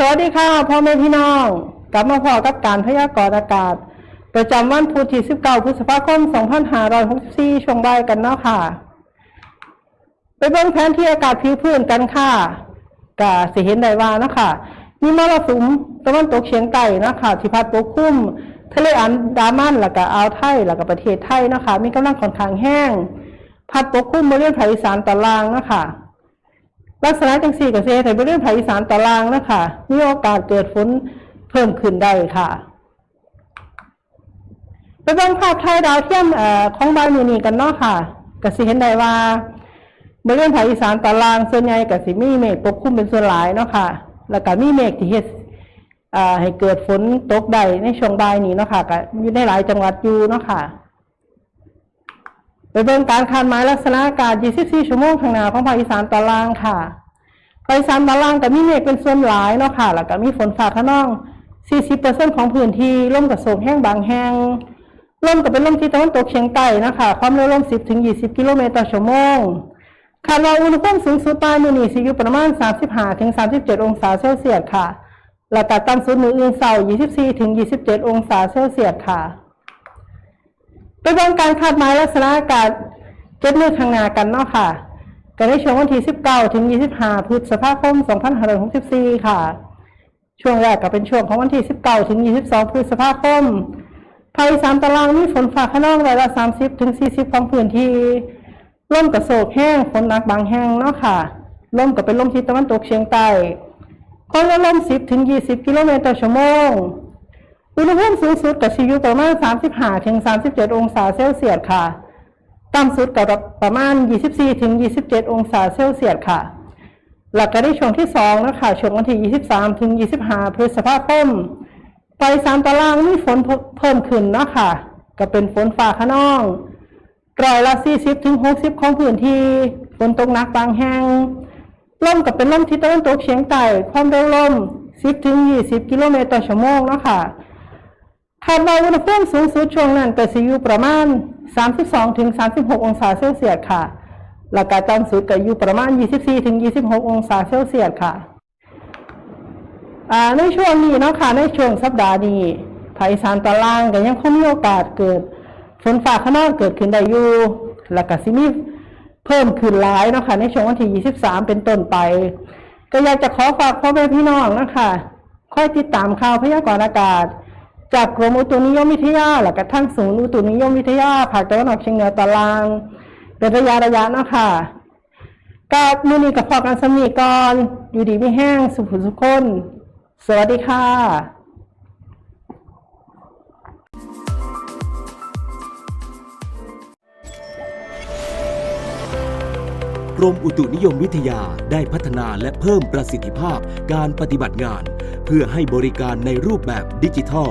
สวัสดีค่ะพ่อแม่พี่น้อง กลับมาพอกับการพยากรณ์อากาศ ประจำวันพุธที่ 19 พฤษภาคม 2564 ช่วงบ่ายกันเนาะค่ะ ไปเบิ่งแผนที่อากาศผิวพื้นกันค่ะกะสิเห็นได้ว่านะค่ะมีมรสุมตะวันตกเฉียงใต้นะค่ะที่พัดปกคลุมทะเลอันดามันแล้วก็อ่าวไทยแล้วก็ประเทศไทยนะคะ มีกำลังค่อนข้างแห้ง พัดปกคลุมบริเวณภาคอีสานตอนล่างนะคะ ลักษณะจังสี่กับเซไทยบริเวณภาคอีสานตอนล่างนะคะมีโอกาสเกิดฝนเพิ่มขึ้นได้ค่ะไปเบิ่งภาพถ่ายดาวเทียมอของบ้านมือนีกันเนาะค่ะก็สิเห็นได้ว่าบริเวณภาคอีสานตอนล่างส่วนใหญ่ก็สิมีเมฆปกคลุมเป็นส่วนหลายเนาะค่ะ แล้วก็มีเมฆที่เฮ็ดให้เกิดฝนตกได้ในช่วงบ่ายนี้เนาะค่ะก็อยู่ในหลายจังหวัดอยู่เนาะค่ะ เบิ่งการคาดหมายลักษณะอากาศ 24 ชั่วโมงข้างหน้าของภาคอีสานตอนล่างค่ะภาคอีสานตอนล่างก็มีเมฆเป็นส่วนหลายเนาะค่ะ แล้วก็มีฝนฟ้าขนอง 40%ของพื้นที่ลมกระโศกแห้งบางแห้งลมก็เป็นลมที่ตะวันตกเฉียงใต้นะคะ ความเร็วลม10-20 กิโลเมตรต่อชั่วโมงคาดว่าอุณหภูมิสูงสุดปลายมื้อนี้สิอยู่ประมาณ 35-37 องศาเซลเซียสค่ะ แล้วก็ต่ำสุดมื้ออื่นเช้า24-27 องศาเซลเซียสค่ะ ไปเบิ่งการคาดหมายลักษณะอากาศเจ็ดมือข้างหน้ากันเนาะค่ะก็ในช่วงวันที่ 19 ถึง 25 พฤษภาคม 2564 ค่ะ ช่วงแรกก็เป็นช่วงของวันที่ 19 ถึง 22 พฤษภาคมภาคอีสานตารางมีฝนฟ้าขนองร้อยละ30 ถึง 40 ของพื้นที่ลมกระโศกแห้งฝนหนักบางแห้งเนาะค่ะลมก็เป็นลมทิศตะวันตกเฉียงใต้ความเร็วลม 10 ถึง 20 กิโลเมตรต่อชั่วโมง อุณหภูมิสูงสุดกับชีอยู่ประมาณ 35ถึง37 องศาเซลเซียสค่ะ ต่ำสุดกับประมาณ 24ถึง27 องศาเซลเซียสค่ะ หลักก็ได้ช่วงที่2นะคะช่วงวันที่ 23ถึง25 พฤษภาคมไปสามตารางมีฝนเพิ่มขึ้นนะค่ะก็เป็นฝนฟ้าขนองร้อยละ 40ถึง60 ของพื้นที่ฝนตกหนักบางแห่งลมก็เป็นลมทิศตะวันตกเฉียงใต้ความเร็วลม 10ถึง20 กิโลเมตรต่อชั่วโมงนะค่ะ คาดว่าอุณหภูมิสูงสุดช่วงนั้นก็สิอยู่ประมาณ 32-36 องศาเซลเซียสค่ะ แล้วก็ต่ำสุดก็อยู่ประมาณ 24-26 องศาเซลเซียสค่ะในช่วงนี้เนาะค่ะในช่วงสัปดาห์นี้ภาคอีสานตอนล่างก็ยังคงมีโอกาสเกิดฝนฟ้าขนองเกิดขึ้นได้อยู่แล้วก็สิมีเพิ่มขึ้นหลายเนาะค่ะในช่วงวันที่ 23 เป็นต้นไป ก็อยากจะขอฝากพ่อแม่พี่น้องนะคะคอยติดตามข่าวพยากรณ์อากาศ จากกรมอุตุนิยมวิทยาและก็ทั้งศูนย์อุตุนิยมวิทยาภาคตะวันออกเฉียงเหนือตอนล่างเป็นระยะระยะเนาะค่ะก็มือนี้กับพอกันสมีก่อนอยู่ดีไม่แห้งสุขสุขคนสวัสดีค่ะกรมอุตุนิยมวิทยาได้พัฒนาและเพิ่มประสิทธิภาพการปฏิบัติงาน เพื่อให้บริการในรูปแบบดิจิทัล